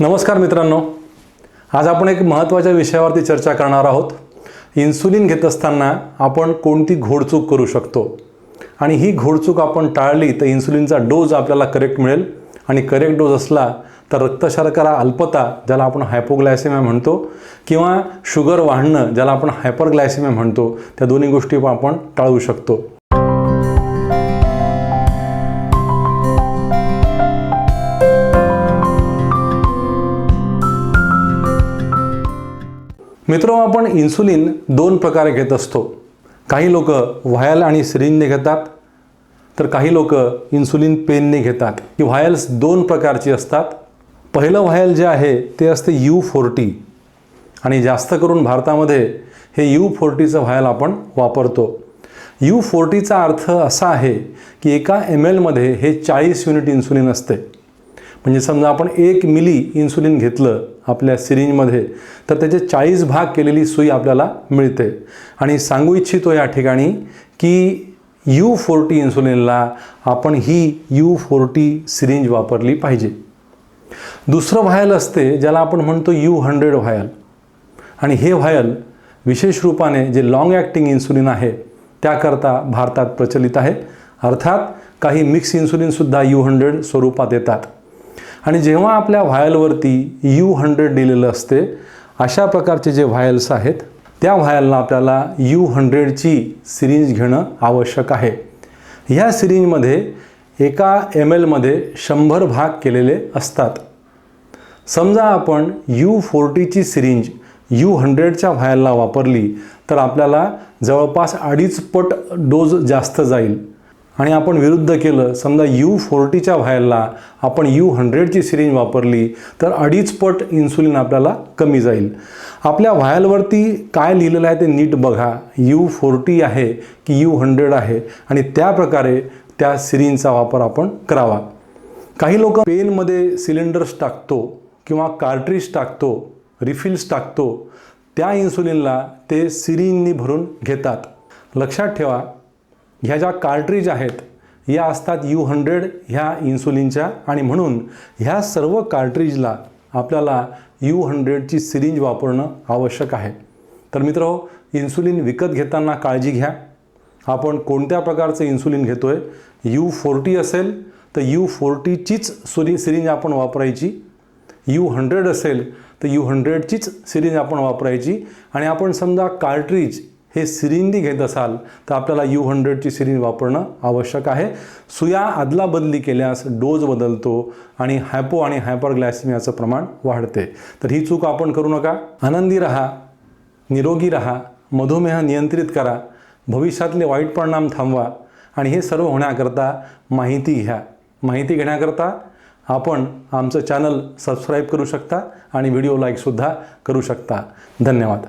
नमस्कार मित्रांनो. आज आपण एक महत्त्वाच्या विषयावरती चर्चा करणार आहोत. इन्सुलिन घेत असताना आपण कोणती घोडचूक करू शकतो? आणि ही घोडचूक आपण टाळली तर इन्सुलिनचा डोज आपल्याला करेक्ट मिळेल. आणि करेक्ट डोज असला तर रक्तशर्करा अल्पता ज्याला आपण हायपोग्लायसेमिया म्हणतो किंवा शुगर वाढणं ज्याला आपण हायपरग्लायसेमिया म्हणतो त्या दोन्ही गोष्टी आपण टाळू शकतो. मित्र आपण इन्सुलिन दोन प्रकारे घेत असतो. काही लोक व्हायल आणि सिरिंजने घेतात तर काही लोक इन्सुलिन पेनने घेतात. ही व्हायल्स दोन प्रकारची असतात. पहिलं व्हायल जे आहे ते असते यू फोर्टी आणि जास्त करून भारतामध्ये हे यू फोर्टीचं व्हायल आपण वापरतो. यू फोर्टीचा अर्थ असा आहे की एका एम एलमध्ये हे चाळीस युनिट इन्सुलिन असते. म्हणजे समजा आपण एक मिली इन्सुलिन घेतलं आपल्या सिरिंजमध्ये तर त्याचे चाळीस भाग केलेली सुई आपल्याला मिळते. आणि सांगू इच्छितो या ठिकाणी की यू फोर्टी इन्सुलिनला आपण ही यू फोर्टी सिरिंज वापरली पाहिजे. दुसरं व्हायल असते ज्याला आपण म्हणतो यू हंड्रेड व्हायल आणि हे व्हायल विशेष रूपाने जे लॉंग ॲक्टिंग इन्सुलिन आहे त्याकरता भारतात प्रचलित आहे. अर्थात काही मिक्स इन्सुलिनसुद्धा यू हंड्रेड स्वरूपात येतात. आणि जेव्हा आपल्या व्हायलवरती यू हंड्रेड दिलेलं असते अशा प्रकारचे जे व्हायल्स आहेत त्या व्हायलला आपल्याला यू हंड्रेडची सिरिंज घेणं आवश्यक आहे. ह्या सिरिंजमध्ये एका एम एलमध्ये शंभर भाग केलेले असतात. समजा आपण यू फोर्टीची सिरिंज यू हंड्रेडच्या व्हायलला वापरली तर आपल्याला जवळपास अडीच पट डोज जास्त जाईल. आणि आपण विरुद्ध केलं समजा यू फोर्टीच्या व्हायलला आपण यू हंड्रेडची सिरिंज वापरली तर अडीच पट इन्सुलिन आपल्याला कमी जाईल. आपल्या व्हायलवरती काय लिहिलेलं आहे ते नीट बघा. यू फोर्टी आहे की यू हंड्रेड आहे आणि त्या प्रकारे त्या सिरिंजचा वापर आपण करावा. काही लोक पेनमध्ये सिलेंडर्स टाकतो किंवा कार्ट्रीज टाकतो रिफिल्स टाकतो. त्या इन्सुलिनला ते सिरिंजनी भरून घेतात. लक्षात ठेवा ह्या ज्या कार्ट्रीज आहेत या असतात यू हंड्रेड ह्या इन्सुलिनच्या आणि म्हणून ह्या सर्व कार्ट्रीजला आपल्याला यू हंड्रेडची सिरिंज वापरणं आवश्यक आहे. तर मित्र इन्सुलिन विकत घेताना काळजी घ्या. आपण कोणत्या प्रकारचं इन्सुलिन घेतो आहे यू फोर्टी असेल तर यू फोर्टीचीच सुरी सिरिंज आपण वापरायची. यू हंड्रेड असेल तर यू हंड्रेडचीच सिरिंज आपण वापरायची. आणि आपण समजा कार्ट्रीज हे सिरिंजनी घेत असाल तर आपल्याला यू हंड्रेडची सिरिंज वापरणं आवश्यक आहे. सुया अदलाबदली केल्यास डोज बदलतो आणि हायपो आणि हायपरग्लायसिमियाचं प्रमाण वाढते. तर ही चूक आपण करू नका. आनंदी राहा निरोगी राहा मधुमेह नियंत्रित करा भविष्यातले वाईट परिणाम थांबवा आणि हे सर्व होण्याकरता माहिती घ्या. माहिती घेण्याकरता आपण आमचं चॅनल सबस्क्राईब करू शकता आणि व्हिडिओ लाईकसुद्धा करू शकता. धन्यवाद.